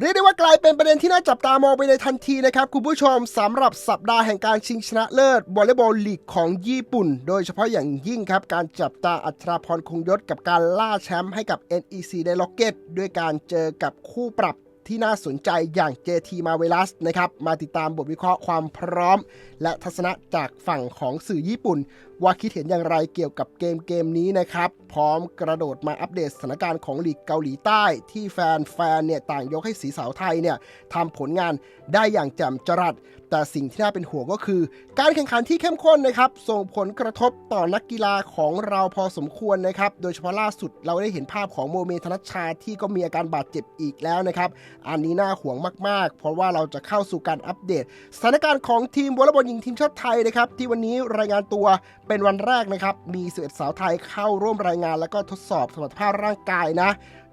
เรียกได้ว่ากลายเป็นประเด็นที่น่าจับตามองไปในทันทีนะครับ คุณผู้ชมสำหรับสัปดาห์แห่งการชิงชนะเลิศวอลเลย์บอลลีกของญี่ปุ่น โดยเฉพาะอย่างยิ่งครับ การจับตาอัตราพรคงยศกับการล่าแชมป์ให้กับ NEC ในล็อกเก็ตด้วยการเจอกับคู่ปรับที่น่าสนใจอย่าง JT m a r v e l o u s นะครับ มาติดตามบทวิเคราะห์ความพร้อม และทัศนะจากฝั่งของสื่อญี่ปุ่นว่าคิดเห็นอย่างไรเกี่ยวกับเกมเกมนี้นะครับ พร้อมกระโดดมาอัปเดตสถานการณ์ของลีกเกาหลีใต้ ที่แฟนๆเนี่ยต่างยกให้สีสาวไทยเนี่ยทำผลงานได้อย่างแจ่มจรัส แต่สิ่งที่น่าเป็นห่วงก็คือ การแข่งขันที่เข้มข้นนะครับ ส่งผลกระทบต่อนักกีฬาของเราพอสมควรนะครับ โดยเฉพาะล่าสุดเราได้เห็นภาพของโมเมธนัชชาที่ก็มีอาการบาดเจ็บอีกแล้วนะครับ อันนี้น่าห่วงมากๆ เพราะว่าเราจะเข้าสู่การอัปเดตสถานการณ์ของทีมวอลเลย์บอลหญิงทีมชาติไทยนะครับที่วันนี้รายงานตัวเป็นวันแรกนะครับ มี11สาวไทยเข้าร่วมรายงาน แล้วก็ทดสอบสมรรถภาพร่างกายนะ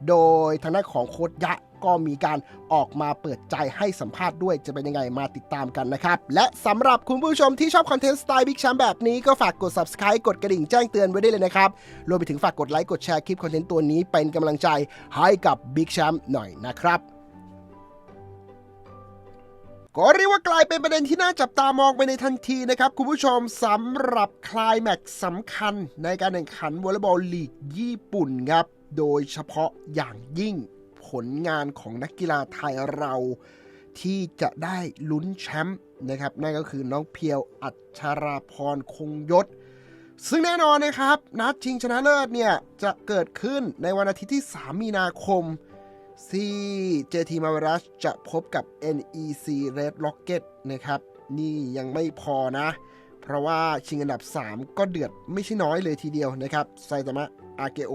โดยทางด้านของโค้ชยะก็มีการออกมาเปิดใจให้สัมภาษณ์ด้วยจะเป็นยังไงมาติดตามกันนะครับ และสำหรับคุณผู้ชมที่ชอบคอนเทนต์สไตล์บิ๊กแชมป์แบบนี้ก็ฝากกด subscribe กดกระดิ่งแจ้งเตือนไว้ได้เลยนะครับ รวมไปถึงฝากกดไลค์กดแชร์คลิปคอนเทนต์ตัวนี้เป็นกำลังใจให้กับบิ๊กแชมป์หน่อยนะครับ ก็เรียกว่ากลายเป็นประเด็นที่น่าจับตามองไปในทันทีนะครับ คุณผู้ชมสำหรับคลายแม็กซ์สำคัญในการแข่งขันวอลเลย์บอลลีกญี่ปุ่นครับ โดยเฉพาะอย่างยิ่งผลงานของนักกีฬาไทยเรา ที่จะได้ลุ้นแชมป์นะครับนั่นก็คือน้องเพียวอัชราพรคงยศ ซึ่งแน่นอนนะครับ นัดชิงชนะเลิศเนี่ยจะเกิดขึ้นในวันอาทิตย์ที่ 3 มีนาคม ที่ JT m a v e r a s จะพบกับ NEC Red Rocket นะครับ นี่ยังไม่พอนะ เพราะว่าชิงอันดับ 3 ก็เดือดไม่ใช่น้อยเลยทีเดียวนะครับไซตามะอาเกโอ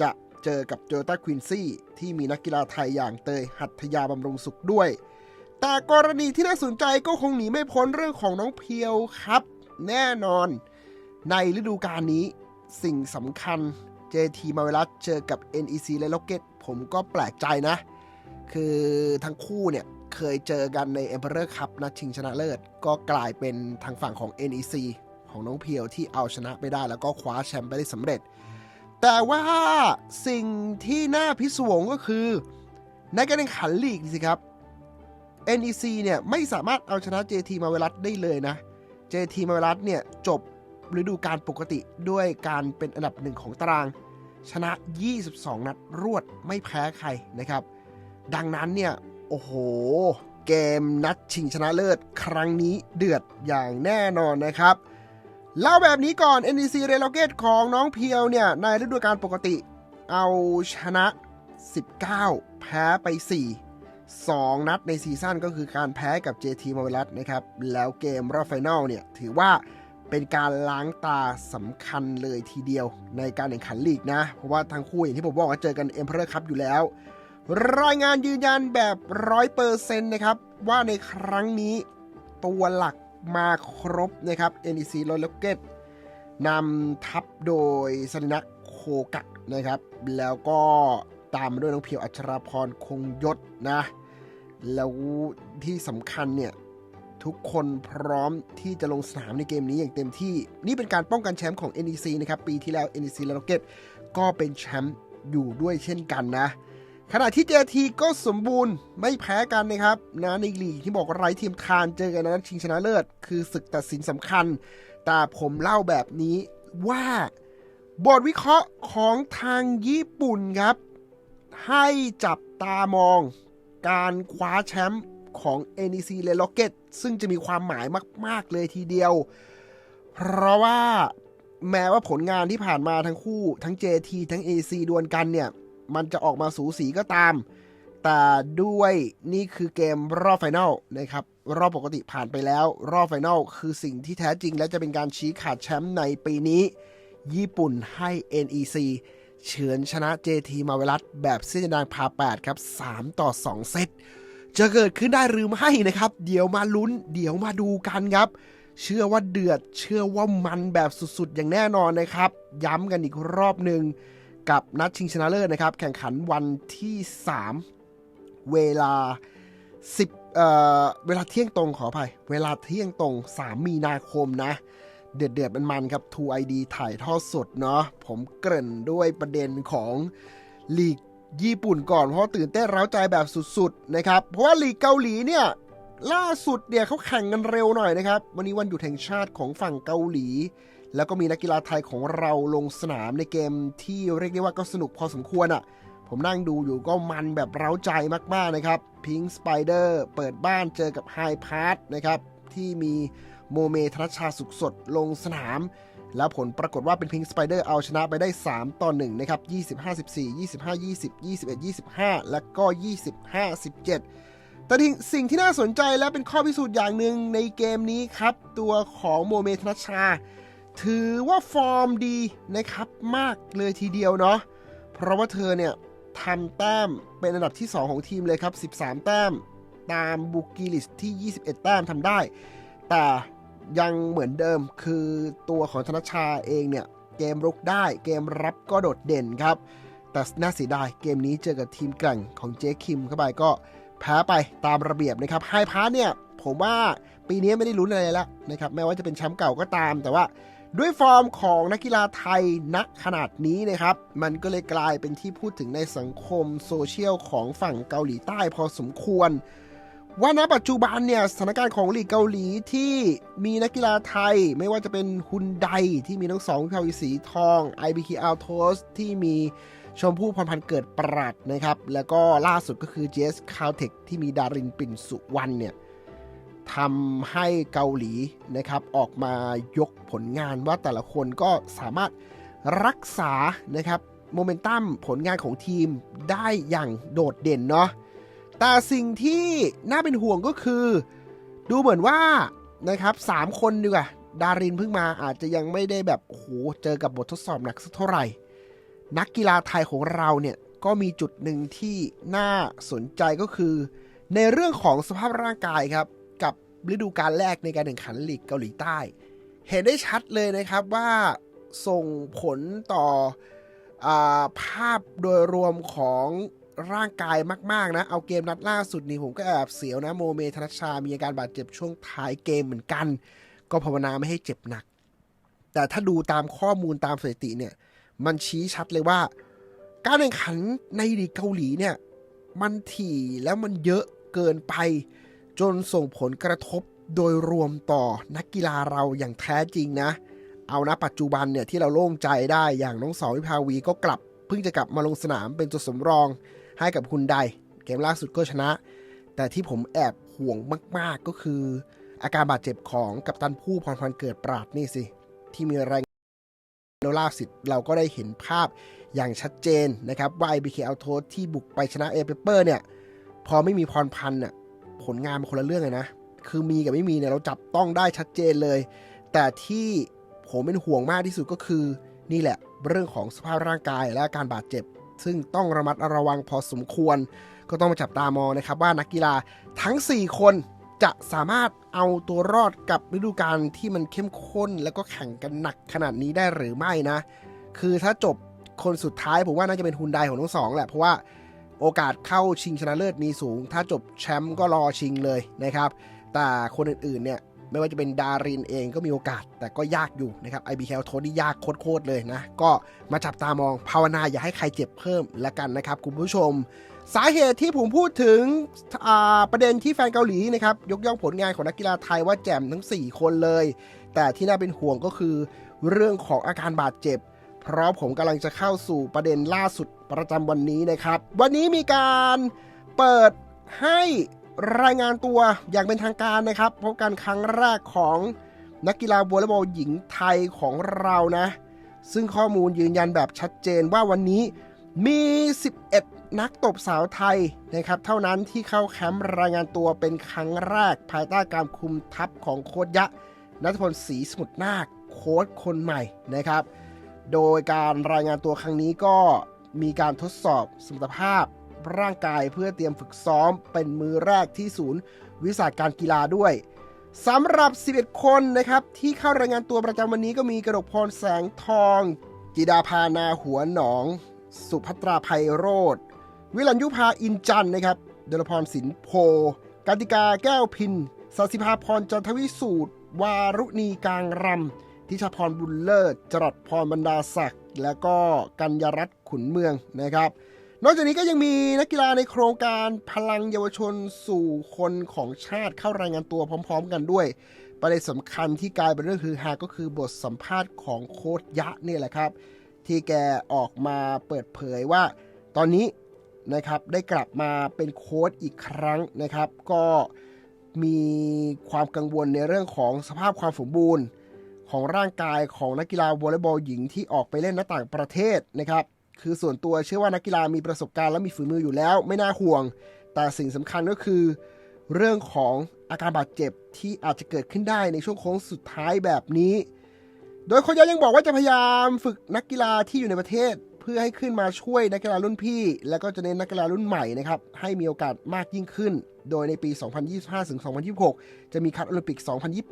จะเจอกับโ o ต้าควินซี่ที่มีนักกีฬาไทยอย่างเตยหัตยาบำรุงสุขด้วย แต่กรณีที่น่าสนใจก็คงหนีไม่พ้นเรื่องของน้องเพียวครับ แน่นอนในฤดูกาลนี้สิ่งสำคัญ JT มาเวลัสเจอกับ NEC และ Rocket ผมก็แปลกใจนะ คือทั้งคู่เนี่ยเคยเจอกันใน Emperor Cup นัดชิงชนะเลิศ ก็กลายเป็นทางฝั่งของ NEC ของน้องเพียวที่เอาชนะไปได้แล้วก็คว้าแชมป์ไปได้สำเร็จ แต่ว่าสิ่งที่น่าพิศวงก็คือในการแข่งขันลีกนี่สิครับ NEC เนี่ยไม่สามารถเอาชนะ JT มาเวลัสได้เลยนะ JT มาเวลัสเนี่ยจบ ฤดูกาลปกติด้วยการเป็นอันดับหนึ่งของตาราง ชนะ 22 นัดรวดไม่แพ้ใครนะครับ ดังนั้นเนี่ย โอ้โห เกมนัดชิงชนะเลิศครั้งนี้เดือดอย่างแน่นอนนะครับ เล่าแบบนี้ก่อน NEC r e l o g a t e ของน้องเพียวเนี่ย ในฤดูกาลปกติ เอาชนะ 19 แพ้ไป 4 2 นัดในซีซั่นก็คือการแพ้กับ JT m a v e l a s นะครับ แล้วเกมรอบไฟนอลเนี่ย ถือว่า เป็นการล้างตาสำคัญเลยทีเดียวในการแข่งขันลีกนะ เพราะว่าทั้งคู่อย่างที่ผมบอกว่าเจอกัน Emperor Cup อยู่แล้ว รายงานยืนยันแบบร้อยเปอร์เซ็นต์นะครับ ว่าในครั้งนี้ตัวหลักมาครบนะครับ NEC r o l l o c k e t นำทัพโดยสรินักโคกะนะครับ แล้วก็ตามมาด้วยน้องเพียวอัชราพรคงยศนะ แล้วที่สำคัญเนี่ย ทุกคนพร้อมที่จะลงสนามในเกมนี้อย่างเต็มที่ นี่เป็นการป้องกันแชมป์ของ NEC นะครับ ปีที่แล้ว NEC และ Rocket ก็เป็นแชมป์อยู่ด้วยเช่นกันนะ ขณะที่ JT ก็สมบูรณ์ไม่แพ้กันนะครับนะในลีกที่บอกว่าไร้ทีมทานเจอกันในนัดชิงชนะเลิศ คือศึกตัดสินสำคัญ แต่ผมเล่าแบบนี้ว่าบทวิเคราะห์ของทางญี่ปุ่นครับ ให้จับตามองการคว้าแชมป์ ของ NEC และ Rocket ซึ่งจะมีความหมายมาก ๆ เลยทีเดียว เพราะว่าแม้ว่าผลงานที่ผ่านมาทั้งคู่ทั้ง JT ทั้ง AC ดวลกันเนี่ย มันจะออกมาสูสีก็ตาม แต่ด้วยนี่คือเกมรอบไฟนอลนะครับ รอบปกติผ่านไปแล้ว รอบไฟนอลคือสิ่งที่แท้จริง และจะเป็นการชี้ขาดแชมป์ในปีนี้ ญี่ปุ่นให้ NEC เฉือนชนะ JT มาเวลัสแบบเส้นดางพา 8 ครับ 3 ต่อ 2 เซต จะเกิดขึ้นได้หรือไม่นะครับ เดี๋ยวมาลุ้น เดี๋ยวมาดูกันครับ เชื่อว่าเดือด เชื่อว่ามันแบบสุดๆ อย่างแน่นอนนะครับ ย้ำกันอีกรอบหนึ่งกับนัดชิงชนะเลิศนะครับ แข่งขันวันที่ 3 เวลา 10เอ่อเวลาเที่ยงตรงขออภัย เวลาเที่ยงตรง 3 มีนาคมนะ เดือดเดือดมันครับ True ID ถ่ายทอดสดเนาะผมเกริ่นด้วยประเด็นของลีก ญี่ปุ่นก่อนเพราะตื่นเต้นเร้าใจแบบสุดๆนะครับ เพราะว่าลีกเกาหลีเนี่ยล่าสุดเนี่ยเขาแข่งกันเร็วหน่อยนะครับ วันนี้วันหยุดแห่งชาติของฝั่งเกาหลี แล้วก็มีนักกีฬาไทยของเราลงสนามในเกมที่เรียกได้ว่าก็สนุกพอสมควรอะ่ะ ผมนั่งดูอยู่ก็มันแบบเร้าใจมากๆนะครับพิง k สไปเดอร์เปิดบ้านเจอกับไฮพาร์ t นะครับที่มีโมเมธนชชาสุขสดลงสนาม แล้วผลปรากฏว่าเป็นพิง k สไปเดอร์เอาชนะไปได้ 3 ต่อ 1 นะครับ25 14 25 20 21 25 แล้วก็ 25 17 แต่สิ่งที่น่าสนใจและเป็นข้อพิสูจน์อย่างหนึ่งในเกมนี้ครับ ตัวของโมเมธนชา ถือว่าฟอร์มดีนะครับมากเลยทีเดียวเนาะ เพราะว่าเธอเนี่ยทำแต้มเป็นอันดับที่ 2 ของทีมเลยครับ 13 แต้ม ตามบุกิลิสที่ 21 แต้มทำได้ แต่ ยังเหมือนเดิมคือตัวของธนชาเองเนี่ย เกมรุกได้เกมรับก็โดดเด่นครับ แต่น่าเสียดายเกมนี้เจอกับทีมแกร่งของเจคิมเข้าไปก็แพ้ไปตามระเบียบนะครับไฮพาร์เนี่ยผมว่าปีนี้ไม่ได้ลุ้นอะไรแล้วนะครับแม้ว่าจะเป็นแชมป์เก่าก็ตาม แต่ว่าด้วยฟอร์มของนักกีฬาไทยณขนาดนี้นะครับ มันก็เลยกลายเป็นที่พูดถึงในสังคมโซเชียลของฝั่งเกาหลีใต้พอสมควร ว่าณปัจจุบันเนี่ยสถานการณ์ของลีกเกาหลีที่มีนักกีฬาไทย ไม่ว่าจะเป็นฮุนไดที่มีทั้งสองวิภาวีสีทอง IBK a l t o s ที่มีชมพู่พรพันธ์เกิดปรัดนะครับ แล้วก็ล่าสุดก็คือ JS c a l t e c h ที่มีดารินปิ่นสุวรรณเนี่ยทำให้เกาหลีนะครับออกมายกผลงานว่าแต่ละคนก็สามารถรักษานะครับโมเมนตัมผลงานของทีมได้อย่างโดดเด่นเนาะ แต่สิ่งที่น่าเป็นห่วงก็คือ ดูเหมือนว่านะครับสามคนดีกว่าดารินเพิ่งมาอาจจะยังไม่ได้แบบโอ้โหเจอกับบททดสอบหนักสักเท่าไหร่ นักกีฬาไทยของเราเนี่ยก็มีจุดหนึ่งที่น่าสนใจก็คือ ในเรื่องของสภาพร่างกายครับ กับฤดูกาลแรกในการแข่งขันลีกเกาหลีใต้ เห็นได้ชัดเลยนะครับว่าส่งผลต่ออาภาพโดยรวมของ ร่างกายมากๆนะ เอาเกมนัดล่าสุดนี่ผมก็แอบเสียวนะ โมเมธนชชา มีอาการบาดเจ็บช่วงท้ายเกมเหมือนกัน ก็ภาวนาไม่ให้เจ็บหนัก แต่ถ้าดูตามข้อมูลตามสถิติเนี่ย มันชี้ชัดเลยว่า การแข่งขันในลีกเกาหลีเนี่ย มันถี่แล้วมันเยอะเกินไป จนส่งผลกระทบโดยรวมต่อนักกีฬาเราอย่างแท้จริงนะ เอานะปัจจุบันเนี่ยที่เราโล่งใจได้อย่างน้องสองวิภาวีก็กลับ เพิ่งจะกลับมาลงสนามเป็นตัวสำรอง ให้กับคุณไดเกมล่าสุดก็ชนะ แต่ที่ผมแอบห่วงมาก ๆ ก็คือ อาการบาดเจ็บของกัปตันผู้พรพันเกิดปราดนี่สิ ที่มีรายงานล้วล่าสุดเราก็ได้เห็นภาพอย่างชัดเจนนะครับว่า IBK a l t o ที่บุกไปชนะเอเปเปอร์เนี่ย พอไม่มีพรพันธ์น่ะผลงานมันคนละเรื่องเลยนะ คือมีกับไม่มีเนี่ยเราจับต้องได้ชัดเจนเลย แต่ที่ผมเป็นห่วงมากที่สุดก็คือนี่แหละเรื่องของสภาพร่างกายและอาการบาดเจ็บ ซึ่งต้องระมัดระวังพอสมควร ก็ต้องมาจับตามองนะครับว่านักกีฬาทั้ง 4 คนจะสามารถเอาตัวรอดกับฤดูกาลที่มันเข้มข้น แล้วก็แข่งกันหนักขนาดนี้ได้หรือไม่นะ คือถ้าจบคนสุดท้ายผมว่าน่าจะเป็นฮุนไดของทั้งสองแหละ เพราะว่าโอกาสเข้าชิงชนะเลิศมีสูง ถ้าจบแชมป์ก็รอชิงเลยนะครับ แต่คนอื่นๆเนี่ย ไม่ว่าจะเป็นดารินเองก็มีโอกาส แต่ก็ยากอยู่นะครับ IBK โทนี่ยากโคตรเลยนะ ก็มาจับตามองภาวนาอย่าให้ใครเจ็บเพิ่มละกันนะครับคุณผู้ชม สาเหตุที่ผมพูดถึงอ่าประเด็นที่แฟนเกาหลีนะครับยกย่องผลงานของนักกีฬาไทยว่าแจ่มทั้ง 4 คนเลย แต่ที่น่าเป็นห่วงก็คือ เรื่องของอาการบาดเจ็บเพราะผมกำลังจะเข้าสู่ประเด็นล่าสุดประจำวันนี้นะครับ วันนี้มีการเปิดให้ รายงานตัวอย่างเป็นทางการนะครับ พบกันครั้งแรกของนักกีฬาวอลเลย์บอลหญิงไทยของเรานะ ซึ่งข้อมูลยืนยันแบบชัดเจนว่าวันนี้มี 11 นักตบสาวไทยนะครับ เท่านั้นที่เข้าแคมป์รายงานตัวเป็นครั้งแรก ภายใต้การคุมทัพของโค้ชยะนัทพลศรีสมุทรนาคโค้ชคนใหม่นะครับ โดยการรายงานตัวครั้งนี้ก็มีการทดสอบสมรรถภาพ ร่างกายเพื่อเตรียมฝึกซ้อมเป็นมือแรกที่ศูนย์วิสาการกีฬาด้วยสำหรับ 11 คนนะครับ ที่เข้ารายงานตัวประจำวันนี้ก็มีกระดกพรแสงทอง จิดาพานาหัวหนอง สุภัตราภัยโรธวิลัญยุพาอินจันนะครับเดลพรสินโพกติกาแก้วพินสัสิภาพรจันทวิสูตร วารุณีกลางรำทิชาพรบุญเลิศจรัสพรบรรดาศักดิ์และก็กัญญรัตน์ขุนเมืองนะครับ นอกจากนี้ก็ยังมีนักกีฬาในโครงการพลังเยาวชนสู่คนของชาติเข้ารายงานตัวพร้อม ๆ กันด้วย ประเด็นสำคัญที่กลายเป็นเรื่องคือฮาก็คือบทสัมภาษณ์ของโค้ชยะนี่แหละครับ ที่แกออกมาเปิดเผยว่า ตอนนี้นะครับได้กลับมาเป็นโค้ชอีกครั้งนะครับ ก็มีความกังวลในเรื่องของสภาพความสมบูรณ์ ของร่างกายของนักกีฬาวอลเลย์บอลหญิงที่ออกไปเล่นณต่างประเทศนะครับ คือส่วนตัวเชื่อว่านักกีฬามีประสบการณ์และมีฝีมืออยู่แล้ว ไม่น่าห่วง แต่สิ่งสำคัญก็คือ เรื่องของอาการบาดเจ็บที่อาจจะเกิดขึ้นได้ในช่วงโค้งสุดท้ายแบบนี้ โดยโค้ชยะยังบอกว่าจะพยายามฝึกนักกีฬาที่อยู่ในประเทศ เพื่อให้ขึ้นมาช่วยนักกีฬารุ่นพี่ แล้วก็จะเน้นนักกีฬารุ่นใหม่นะครับให้มีโอกาสมากยิ่งขึ้น โดยในปี 2025 ถึง 2026 จะมีคัดโอลิมปิก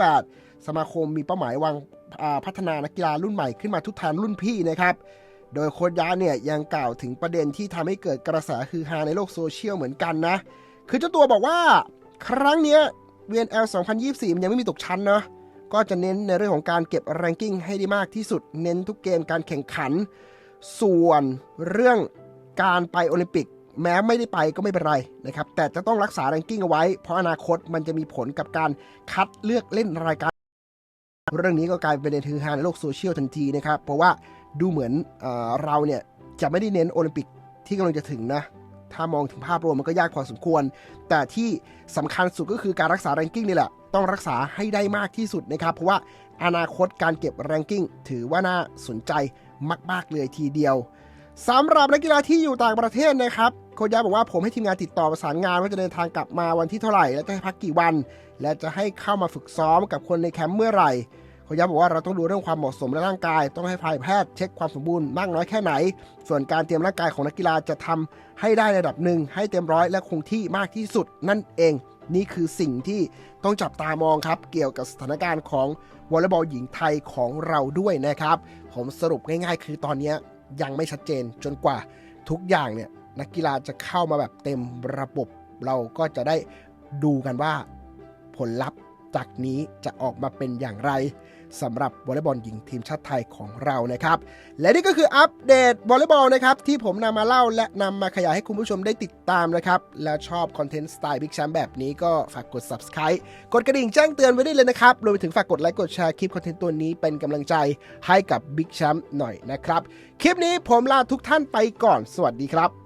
2028 สมาคมมีเป้าหมายวางพัฒนานักกีฬารุ่นใหม่ขึ้นมาทุกทานรุ่นพี่นะครับ โดยโค้ชยะเนี่ยยังกล่าวถึงประเด็นที่ทำให้เกิดกระแสคือฮาในโลกโซเชียลเหมือนกันนะ คือเจ้าตัวบอกว่าครั้งเนี้ย VNL 2024 มันยังไม่มีตกชั้นเนาะก็จะเน้นในเรื่องของการเก็บ r a n กิ้งให้ได้มากที่สุด เน้นทุกเกมการแข่งขัน ส่วนเรื่องการไปโอลิมปิก แม้ไม่ได้ไปก็ไม่เป็นไรนะครับ แต่จะต้องรักษา r a n กิ้งเอาไว้ เพราะอนาคตมันจะมีผลกับการคัดเลือกเล่นรายการ เรื่องนี้ก็กลายเป็นประเด็นฮือฮาในโลกโซเชียลทันทีนะครับ เพราะว่า ดูเหมือนเอเราเนี่ยจะไม่ได้เน้นโอลิมปิกที่กำลังจะถึงนะ ถ้ามองถึงภาพรวมมันก็ยากพอสมควร แต่ที่สำคัญสุดก็คือการรักษา r a n กิ้งนี่แหละ ต้องรักษาให้ได้มากที่สุดนะครับ เพราะว่าอนาคตการเก็บ r a n กิ้งถือว่าน่าสนใจมาก ๆ เลยทีเดียวสำหรับนักกีฬาที่อยู่ต่างประเทศนะครับโคชยะบอกว่าผมให้ทีมงานติดต่อประสานงานว่าจะเดินทางกลับมาวันที่เท่าไหร่ และจะให้พักกี่วัน และจะให้เข้ามาฝึกซ้อมกับคนในแคมป์เมื่อไหร่ โคชยะบอกว่าเราต้องดูเรื่องความเหมาะสมและร่างกาย ต้องให้ฝ่ายแพทย์เช็คความสมบูรณ์มากน้อยแค่ไหน ส่วนการเตรียมร่างกายของนักกีฬาจะทำให้ได้ระดับหนึ่งให้เต็มร้อยและคงที่มากที่สุดนั่นเอง นี่คือสิ่งที่ต้องจับตามองครับ เกี่ยวกับสถานการณ์ของวอลเลย์บอลหญิงไทยของเราด้วยนะครับ ผมสรุปง่าย ๆ คือตอนนี้ยังไม่ชัดเจนจนกว่าทุกอย่างเนี่ยนักกีฬาจะเข้ามาแบบเต็มระบบ เราก็จะได้ดูกันว่าผลลัพธ์ จากนี้จะออกมาเป็นอย่างไรสำหรับวอลเลย์บอลหญิงทีมชาติไทยของเรานะครับ และนี่ก็คืออัปเดตวอลเลย์บอลนะครับที่ผมนำมาเล่าและนำมาขยายให้คุณผู้ชมได้ติดตามนะครับ แล้วชอบคอนเทนต์สไตล์บิ๊กแชมป์แบบนี้ก็ฝากกด subscribe กดกระดิ่งแจ้งเตือนไว้ได้เลยนะครับรวมไปถึงฝากกดไลค์กดแชร์คลิปคอนเทนต์ตัวนี้เป็นกำลังใจให้กับบิ๊กแชมป์หน่อยนะครับ คลิปนี้ผมลาทุกท่านไปก่อนสวัสดีครับ